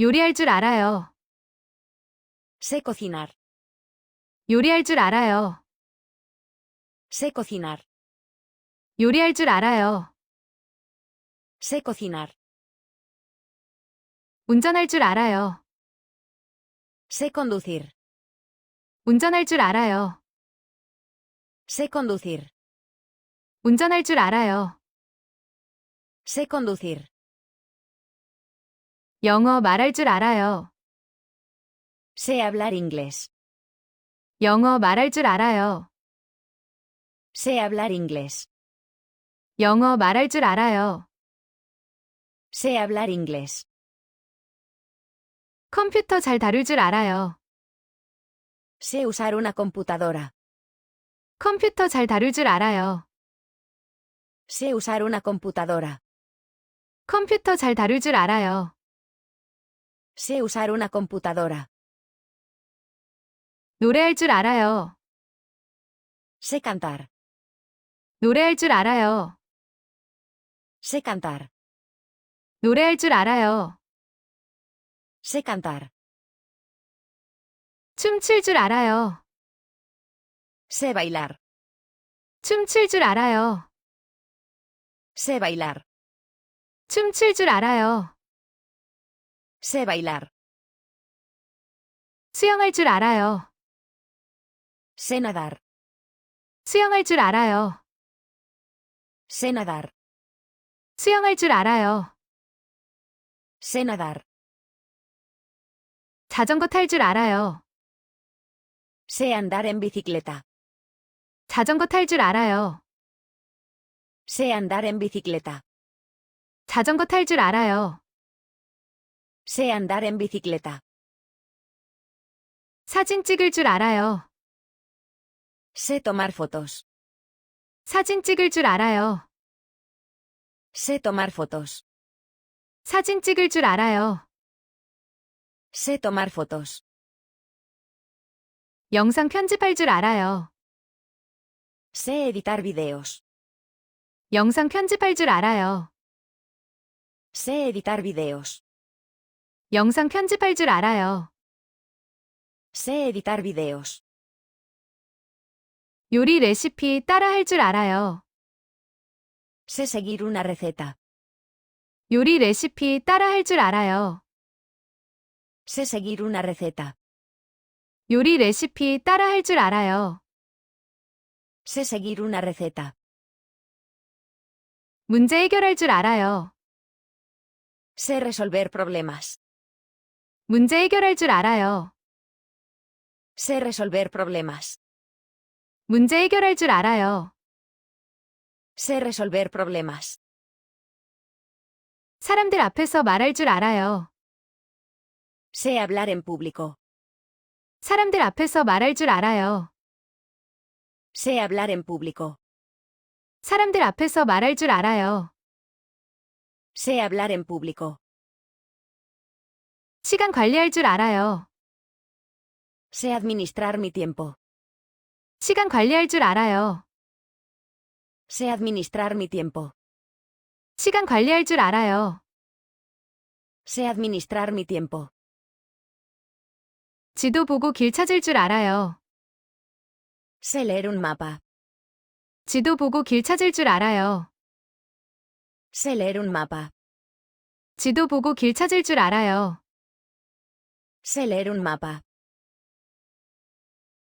요리할 줄 알아요. Sé cocinar. 요리할 줄 알아요. Sé cocinar. 요리할 줄 알아요. Sé cocinar. 운전할 줄 알아요. Sé conducir. 운전할 줄 알아요. Sé conducir. 운전할 줄 알아요. Sé conducir. 영어 말할 줄 알아요. Sé hablar inglés. 영어 말할 줄 알아요. Sé hablar inglés. 영어 말할 줄 알아요. Sé hablar inglés. 컴퓨터 잘 다룰 줄 알아요. Sé usar una computadora. 컴퓨터 잘 다룰 줄 알아요. Sé usar una computadora. 컴퓨터 잘 다룰 줄 알아요. Sé usar una computadora. 노래할 줄 알아요. Sé cantar. 노래할 줄 알아요. Sé cantar. 노래할 줄 알아요. Sé cantar. 춤출 줄 알아요. Sé bailar. 춤출 줄 알아요. Sé bailar. 춤출 줄 알아요. Sé bailar. 수영할 줄 알아요. Sé nadar. 수영할 줄 알아요. Sé nadar. 수영할 줄 알아요. Sé nadar. 자전거 탈 줄 알아요. Sé andar en bicicleta. 자전거 탈 줄 알아요. Sé andar en bicicleta. 자전거 탈 줄 알아요. Sé andar en bicicleta. 사진 찍을 줄 알아요. Sé tomar fotos. 사진 찍을 줄 알아요. Sé tomar fotos. 사진 찍을 줄 알아요. Sé tomar fotos. 영상 편집할 줄 알아요. Sé editar videos. 영상 편집할 줄 알아요. Sé editar videos. 영상 편집할 줄 알아요. Sé editar videos. 요리 레시피 따라 할 줄 알아요. Sé seguir una receta. 요리 레시피 따라 할 줄 알아요. Sé seguir una receta. 요리 레시피 따라 할 줄 알아요. Sé seguir una receta. 문제 해결할 줄 알아요. Sé resolver problemas. 문제 해결할 줄 알아요. Sé resolver problemas. 문제 해결할 줄 알아요. Sé resolver problemas. 사람들 앞에서 말할 줄 알아요. Sé hablar en público. 사람들 앞에서 말할 줄 알아요. Sé hablar en público. 사람들 앞에서 말할 줄 알아요. Sé hablar en público. 시간 관리할 줄 알아요. Sé administrar mi tiempo. 시간 관리할 줄 알아요. Sé administrar mi tiempo. 시간 관리할 줄 알아요. Sé administrar mi tiempo. 지도 보고 길 찾을 줄 알아요. Sé leer un mapa. 지도 보고 길 찾을 줄 알아요. Sé leer un mapa. 지도 보고 길 찾을 줄 알아요. Sé leer un mapa.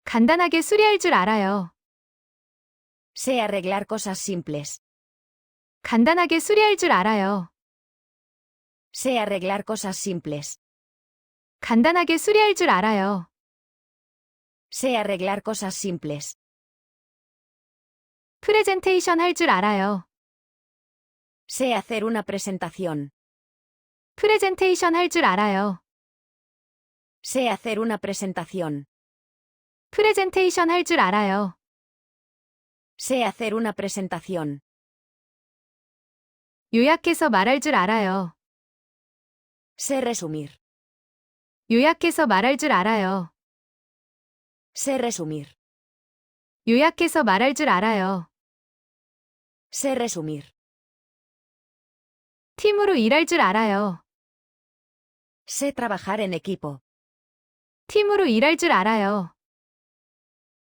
간단하게 수리할 줄 알아요. Sé arreglar cosas simples. 간단하게 수리할 줄 알아요. Sé arreglar cosas simples. 간단하게 수리할 줄 알아요. Sé arreglar cosas simples. 프레젠테이션 할 줄 알아요. Sé hacer una presentación. 프레젠테이션 할 줄 알아요. Sé hacer una presentación. 프레젠테이션 할 줄 알아요. Sé hacer una presentación. 요약해서 말할 줄 알아요. Sé resumir. 요약해서 말할 줄 알아요. Sé resumir. 요약해서 말할 줄 알아요. Sé resumir. 팀으로 일할 줄 알아요. Sé trabajar en equipo. 팀으로 일할 줄 알아요.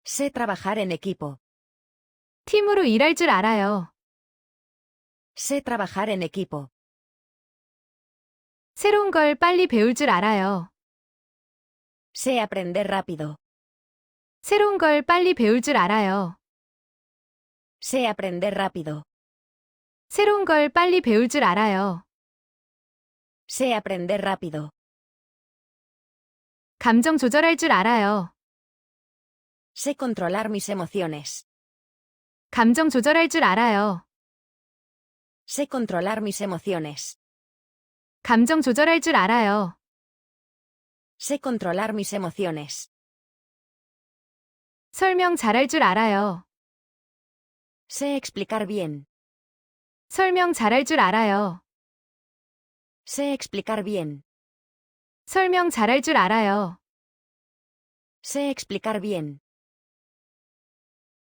Sé trabajar en equipo. 팀으로 일할 줄 알아요. Sé trabajar en equipo. 새로운 걸 빨리 배울 줄 알아요. Sé aprender rápido. 새로운 걸 빨리 배울 줄 알아요. Sé aprender rápido. 새로운 걸 빨리 배울 줄 알아요. Sé aprender rápido. 감정 조절할 줄 알아요. Sé controlar mis emociones. 감정 조절할 줄 알아요. Sé controlar mis emociones. 감정 조절할 줄 알아요. Sé controlar mis emociones. 설명 잘할 줄 알아요. Sé explicar bien. 설명 잘할 줄 알아요. Sé explicar bien. 설명 잘할 줄 알아요. Sé explicar bien.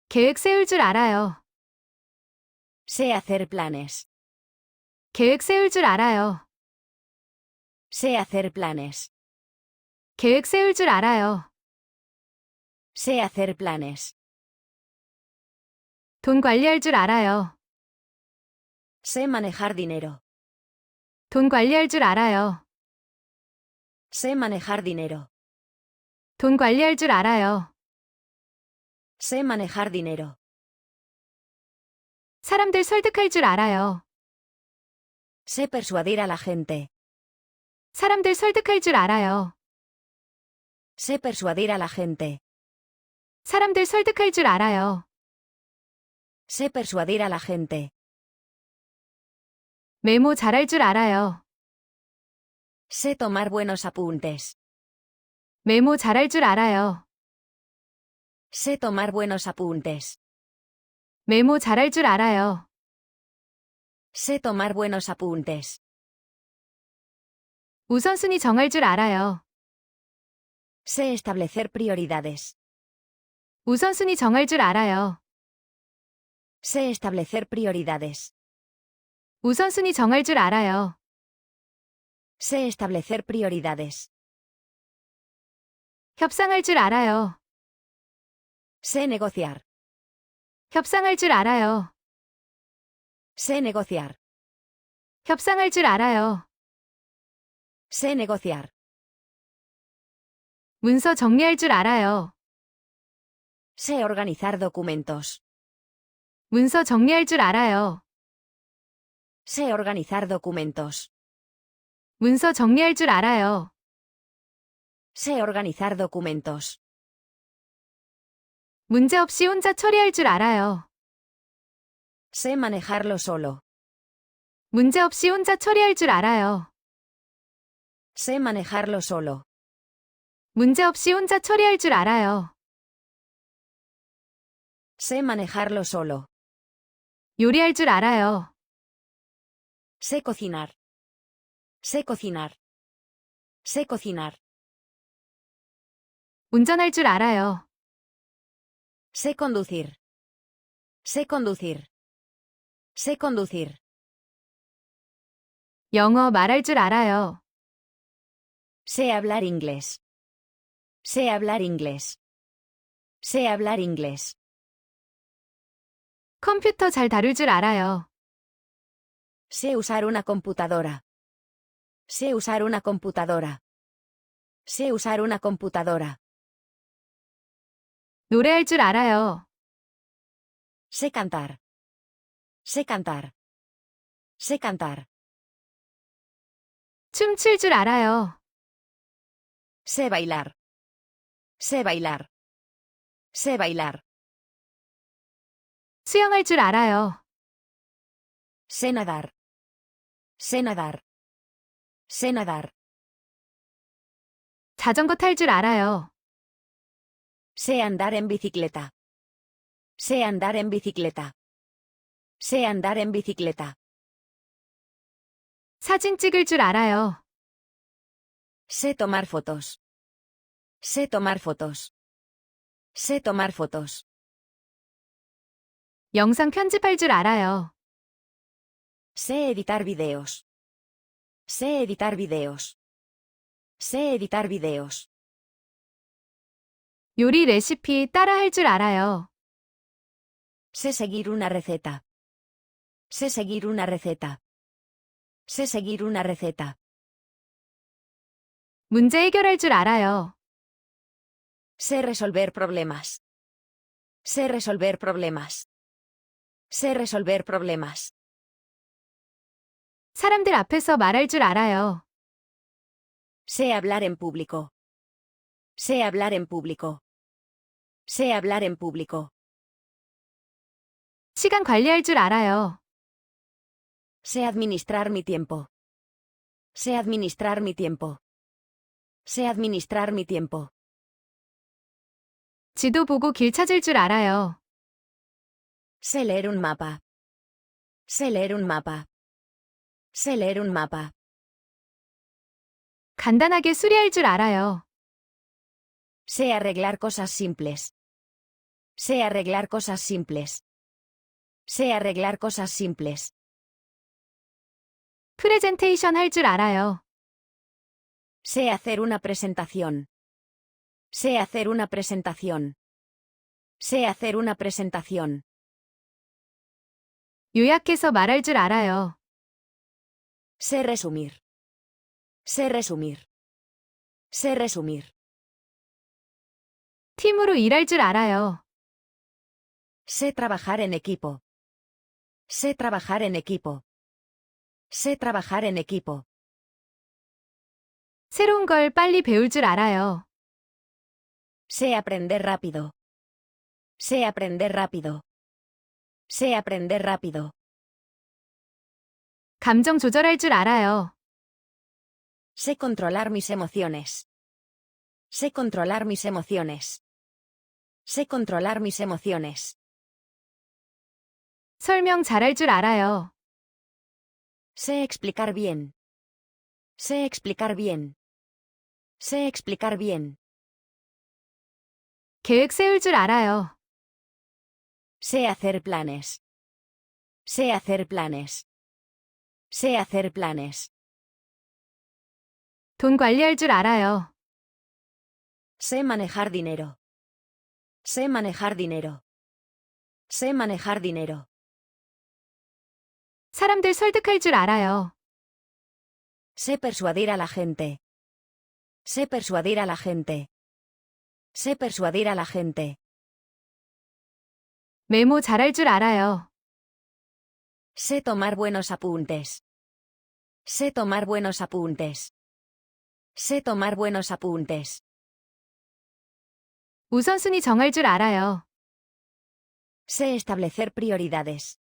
계획 세울 줄 알아요. Sé hacer planes. 계획 세울 줄 알아요. Sé hacer planes. 계획 세울 줄 알아요. Sé hacer planes. 돈 관리할 줄 알아요. Sé manejar dinero. 돈 관리할 줄 알아요. Sé manejar dinero. 돈 관리할 줄 알아요. Sé manejar dinero. 사람들 설득할 줄 알아요. Sé persuadir a la gente. 사람들 설득할 줄 알아요. Sé persuadir a la gente. 사람들 설득할 줄 알아요. Sé persuadir a la gente. 메모 잘할 줄 알아요. Sé tomar buenos apuntes. 메모 잘할 줄 알아요. Sé tomar buenos apuntes. 메모 잘할 줄 알아요. Sé tomar buenos apuntes. 우선순위 정할 줄 알아요. Sé establecer prioridades. 우선순위 정할 줄 알아요. Sé establecer prioridades. 우선순위 정할 줄 알아요. Sé establecer prioridades. 협상할 줄 알아요. Sé negociar. 협상할 줄 알아요. Sé negociar. 협상할 줄 알아요. Sé negociar. 문서 정리할 줄 알아요. Sé organizar documentos. 문서 정리할 줄 알아요. Sé organizar documentos. 문서 정리할 줄 알아요. Sé organizar documentos. 문제 없이 혼자 처리할 줄 알아요. Sé manejarlo solo. 문제 없이 혼자 처리할 줄 알아요. Sé manejarlo solo. 문제 없이 혼자 처리할 줄 알아요. Sé manejarlo solo. 요리할 줄 알아요. Sé cocinar. Sé cocinar. Sé cocinar. 운전할 줄 알아요. Sé conducir. Sé conducir. Sé conducir. 영어 말할 줄 알아요. Sé hablar inglés. Sé hablar inglés. Sé hablar inglés. 컴퓨터 잘 다룰 줄 알아요. Sé usar una computadora. Sé usar una computadora. Sé usar una computadora. 노래할 줄 알아요. Sé cantar. Sé cantar. Sé cantar. 춤출 줄 알아요. Sé bailar. Sé bailar. Sé bailar. 수영할 줄 알아요. Sé nadar. Sé nadar. Sé nadar. 자전거 탈 줄 알아요. Sé andar en bicicleta. Sé andar en bicicleta. Sé andar en bicicleta. 사진 찍을 줄 알아요. Sé tomar fotos. Sé tomar fotos. Sé tomar fotos. 영상 편집할 줄 알아요. Sé editar videos. Sé editar videos. Sé editar videos. 요리 레시피 따라 할 줄 알아요. Sé seguir una receta. Sé seguir una receta. Sé seguir una receta. 문제 해결할 줄 알아요. Sé resolver problemas. Sé resolver problemas. Sé resolver problemas. 사람들 앞에서 말할 줄 알아요. Sé hablar en público. Sé hablar en público. Sé hablar en público. 시간 관리할 줄 알아요. Sé administrar mi tiempo. Sé administrar mi tiempo. Sé administrar mi tiempo. 지도 보고 길 찾을 줄 알아요. Sé leer un mapa. Sé leer un mapa. Sé leer un mapa. 간단하게 수리할 줄 알아요. Sé arreglar cosas simples. Sé arreglar cosas simples. Sé arreglar cosas simples. 프레젠테이션 할 줄 알아요. Sé hacer una presentación. Sé hacer una presentación. Sé hacer una presentación. 요약해서 말할 줄 알아요. Sé resumir. Sé resumir. Sé resumir. 팀으로 일할 줄 알아요. Sé trabajar en equipo. Sé trabajar en equipo. Sé trabajar en equipo. 새로운 걸 빨리 배울 줄 알아요. Sé aprender rápido. Sé aprender rápido. Sé aprender rápido. 감정 조절할 줄 알아요. Sé controlar mis emociones. Sé controlar mis emociones. Sé controlar mis emociones. 설명 잘할 줄 알아요. Sé explicar bien. Sé explicar bien. Sé explicar bien. 계획 세울 줄 알아요. Sé hacer planes. Sé hacer planes. Sé hacer planes. 돈 관리할 줄 알아요. Sé manejar dinero. Sé manejar dinero. Sé manejar dinero. 사람들 설득할 줄 알아요. Sé persuadir a la gente. Sé persuadir a la gente. Sé persuadir a la gente. 메모 잘할 줄 알아요. Sé tomar buenos apuntes. Sé tomar buenos apuntes. Sé tomar buenos apuntes. 우선순위 정할 줄 알아요. Sé establecer prioridades.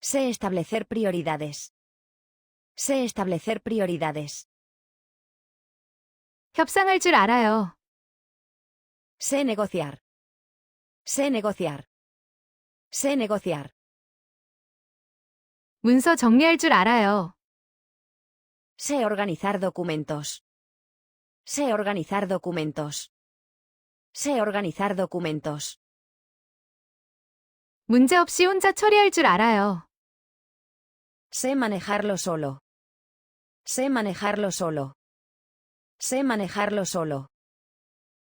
Sé establecer prioridades. Sé establecer prioridades. 협상할 줄 알아요. Sé negociar. Sé negociar. Sé negociar. 문서 정리할 줄 알아요. Sé organizar documentos. Sé organizar documentos. Sé organizar documentos. 문제 없이 혼자 처리할 줄 알아요. Sé manejarlo solo. Sé manejarlo solo. Sé manejarlo solo.